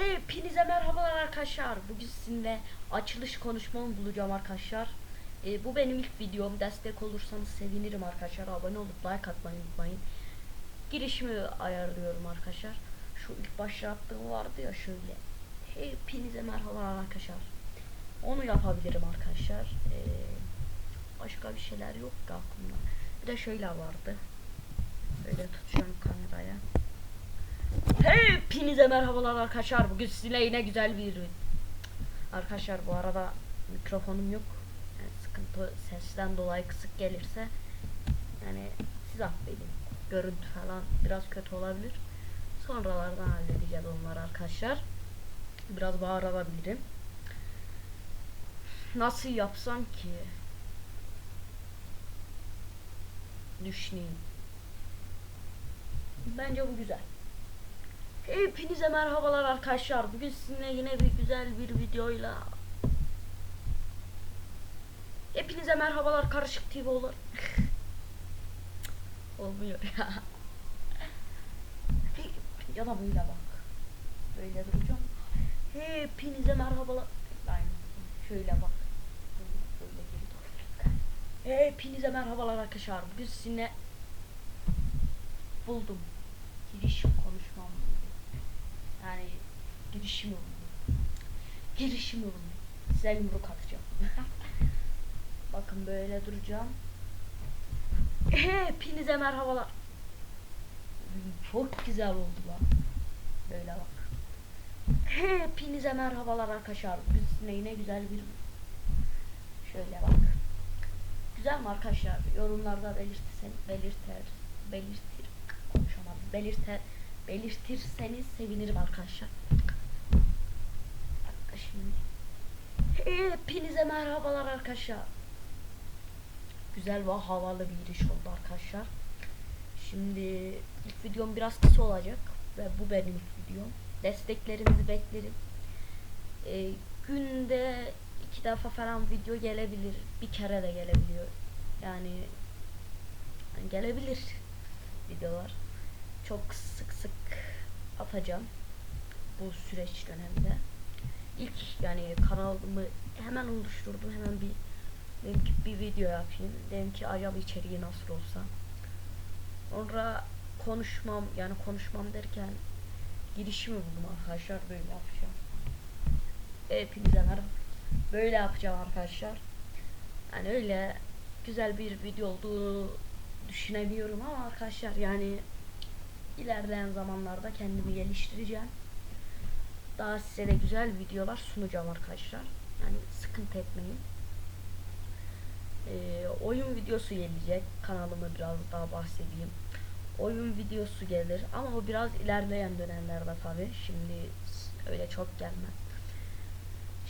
Hepinize merhabalar arkadaşlar. Bugün sizinle açılış konuşmamı bulacağım arkadaşlar. Ee, bu benim ilk videom. Destek olursanız sevinirim arkadaşlar. Abone olup like atmayı unutmayın. Girişimi ayarlıyorum arkadaşlar. Şu ilk başlattığım vardı ya şöyle. Hepinize merhabalar arkadaşlar. Onu yapabilirim arkadaşlar. Ee, başka bir şeyler yok ki aklımda. Bir de şöyle vardı. Böyle tutacağım kameraya. Hepinize merhabalar arkadaşlar. Bugün sizinle yine güzel bir Arkadaşlar bu arada mikrofonum yok. Yani sıkıntı sesten dolayı kısık gelirse yani siz affedin. Görüntü falan biraz kötü olabilir. Sonralardan halledeceğiz onları arkadaşlar. Biraz bağırabilirim. Nasıl yapsam ki? Düşüneyim. Bence bu güzel. Hepinize merhabalar arkadaşlar. Bugün sizinle yine bir güzel bir videoyla Hepinize merhabalar karışık TV olur. Olmuyor ya. ya da böyle bak. Böyle duracağım. Hepinize merhabalar. Aynen. Şöyle bak. Böyle geri. Hepinize merhabalar arkadaşlar. Bugün sizinle buldum. Konuşmam. Yani girişim oldu. Girişim oldu. Size yumruk atacağım. Bakın böyle duracağım. Hepinize merhabalar. Çok güzel oldu lan. Böyle bak. Hepinize merhabalar arkadaşlar. Biz yine güzel bir şöyle bak. Güzel mi arkadaşlar? Yorumlarda belirtirsen belirter belirtir konuşamadım. Belirter belirtirseniz sevinirim arkadaşlar. Şimdi. Hepinize merhabalar arkadaşlar. Güzel ve havalı bir giriş oldu arkadaşlar. Şimdi ilk videom biraz kısa olacak ve bu benim ilk videom. Desteklerinizi beklerim. Ee, günde iki defa falan video gelebilir. Bir kere de gelebiliyor. Yani gelebilir videolar. Çok sık sık atacağım bu süreç döneminde. İlk yani kanalımı hemen oluşturdum. Hemen bir dedim ki bir video yapayım. Dedim ki acaba içeriği nasıl olsa. Sonra konuşmam yani konuşmam derken girişimi buldum arkadaşlar böyle yapacağım. Hepinize merhaba. Böyle yapacağım arkadaşlar. Yani öyle güzel bir video olduğunu düşünebiliyorum ama arkadaşlar yani ilerleyen zamanlarda kendimi geliştireceğim. Daha size de güzel videolar sunacağım arkadaşlar. Yani sıkıntı etmeyin. Ee, oyun videosu gelecek. Kanalımı biraz daha bahsedeyim. Oyun videosu gelir ama o biraz ilerleyen dönemlerde tabi. Şimdi öyle çok gelmez.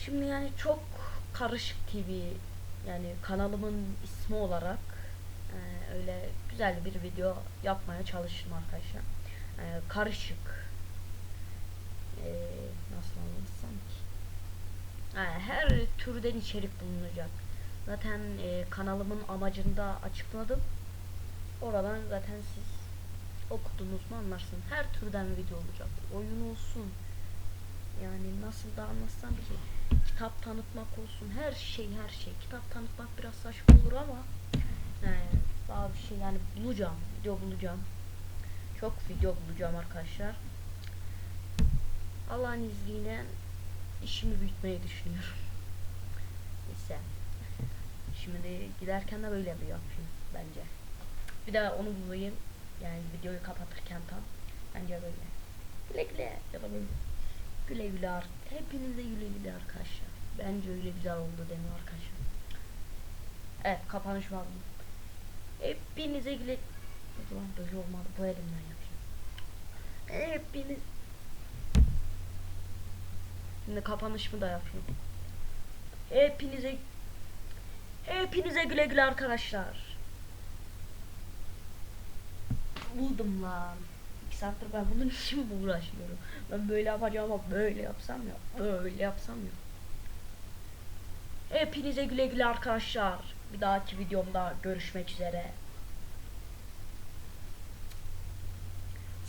Şimdi yani çok karışık TV yani kanalımın ismi olarak e, öyle güzel bir video yapmaya çalıştım arkadaşlar. E, karışık e, nasıl anlatsam ki e, her türden içerik bulunacak. Zaten e, kanalımın amacında açıkladım. Oradan zaten siz okudunuz mu anlarsınız. Her türden video olacak. Oyun olsun. Yani nasıl da anlatsam ki kitap tanıtmak olsun. Her şey her şey. Kitap tanıtmak biraz saçma olur ama yani daha bir şey yani bulacağım. Video bulacağım. Çok video bulacağım arkadaşlar. Allah'ın izniyle işimi büyütmeyi düşünüyorum. Neyse. Şimdi giderken de böyle bir yapayım bence. Bir daha onu bulayım. Yani videoyu kapatırken tam. Bence böyle. Güle güle ya da böyle. Güle güle Hepinize güle güle arkadaşlar. Bence öyle güzel oldu demiyor arkadaşlar. Evet kapanış var? Hepinize güle O zaman böyle olmadı. Bu elimden yapayım. Hepiniz Şimdi kapanışımı da yapayım. Hepinize Hepinize güle güle arkadaşlar. Buldum lan. İki saattir ben bunun için mi uğraşıyorum? Ben böyle yapacağım ama böyle yapsam ya. Böyle yapsam ya. Hepinize güle güle arkadaşlar. Bir dahaki videomda görüşmek üzere.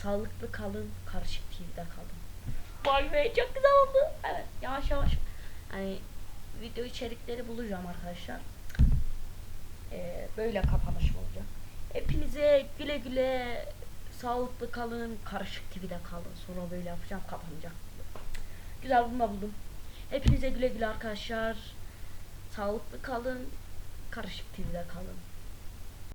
Sağlıklı kalın, karışık TV'de kalın. Vay be çok güzel oldu. Evet yavaş yavaş. Hani video içerikleri bulacağım arkadaşlar. Ee, böyle kapanışım olacak. Hepinize güle güle sağlıklı kalın, karışık TV'de kalın. Sonra böyle yapacağım kapanacak. Güzel bunu buldum. Hepinize güle güle arkadaşlar. Sağlıklı kalın, karışık TV'de kalın.